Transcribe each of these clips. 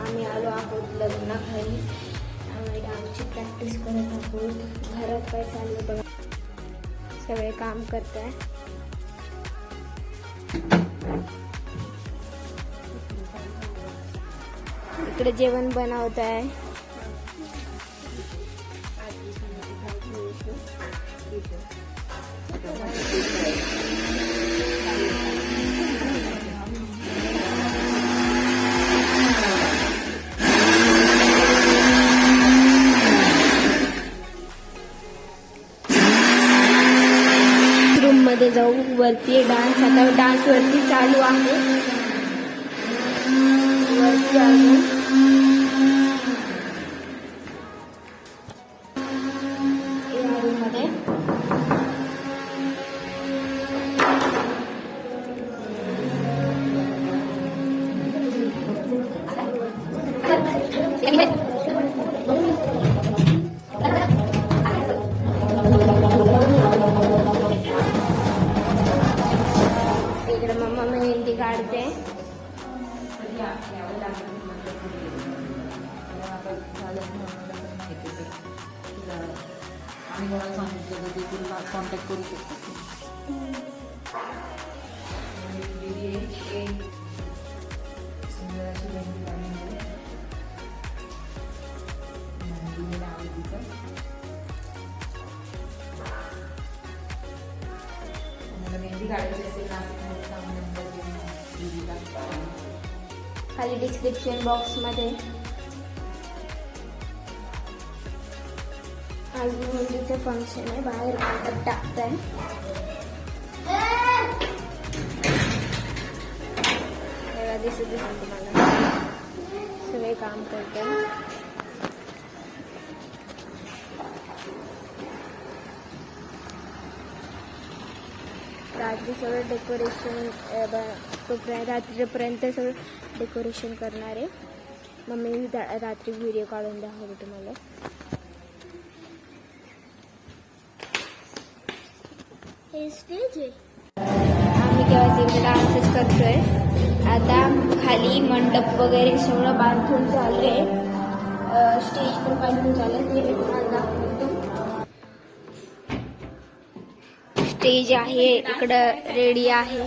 आम्ही आलो आहोत लग्नाखाली. आम्ही डान्सची प्रॅक्टिस करत आहोत. घरात काय चाललं बघा. सगळे काम करत आहे इकडे जेवण बनवत आहे मध्ये जाऊ वरती डान्स आता डान्स वरती चालू आहे. वरती अजून मी मला सांगितलं तर ते तुला कॉन्टॅक्ट करू शकतो खाली डिस्क्रिप्शन बॉक्समध्ये आज मेहंदीचं फंक्शन आहे. बाहेर कागद टाकताय तेव्हा दिसत असेल तुम्हाला. सगळे काम करते. रात्री सगळं डेकोरेशन तोपर्यंत रात्रीपर्यंत सगळं डेकोरेशन करणार आहे. मम्मी रात्री व्हिडिओ काढून दाखवते तुम्हाला हे स्टेज आहे आम्ही केव्हा इकडे डान्सेस करतोय. आता खाली मंडप वगैरे सगळं बांधून चाललंय. स्टेज पण बांधून चालू ते दाखवतो. स्टेज आहे. इकडं रेडी आहे.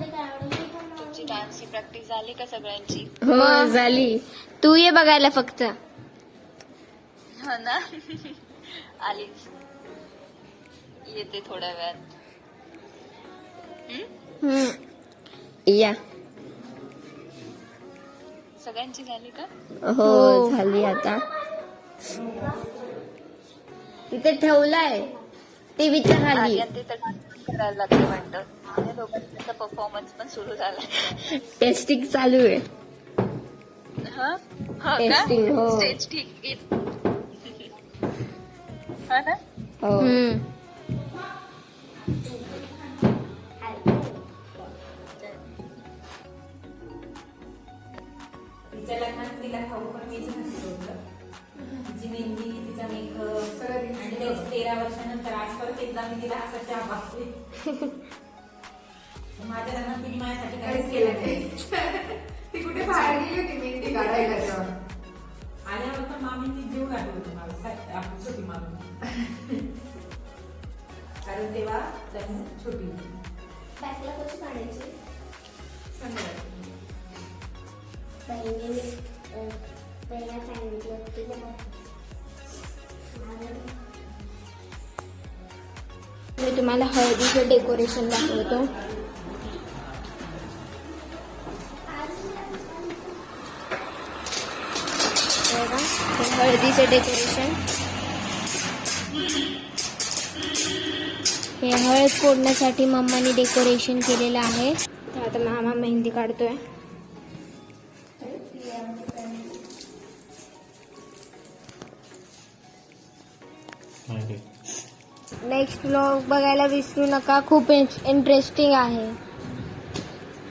तुमची डान्सची प्रॅक्टिस झाली का सगळ्यांची? हो झाली. तू ये बघायला फक्त. हो ना? आलीच. येते थोड्या वेळात. हं? हम्म. या. सगळ्यांची झाली का? हो झाली आता. तिथे ठेवलाय. टीव्हीच्या खाली आर्या ते तर करायला लागले वाटतं. आणि दोघांचा परफॉर्मन्स पण सुरू झाला. टेस्टिंग चालू आहे. हा? हा हो. का स्टेज ठीक इत- हा ना? हो. तिच्या लग्नात तिला खाऊ पण मीच घातलं होतं तिची मेहंदी तिचा मेकअप आणि तेच तेरा वर्षानंतर आज परत एकदा मी तिला असा चहा पाचते माझ्या लग्नात तिने माझ्यासाठी काहीच केलं नाही. ती कुठे बाहेर गेली होती मेहंदी काढायला? तेव्हा आल्यावर पण मामींनी जीव घातलं होतं मला सा- आपली छोटी मामी. कारण तेव्हा लग्न छोटी होती. बॅकला कशी काढायची? संध्याकाळी. पहिला सांगितलं होतं. मी तुम्हाला हळदीचं डेकोरेशन दाखवतो. हळदीचं डेकोरेशन हे हळद फोडण्यासाठी मम्माने डेकोरेशन केलेलं आहे. तर आता मामा मेहंदी काढतोय. नेक्स्ट व्लॉग बघायला विसरू नका. खूप इंटरेस्टिंग आहे.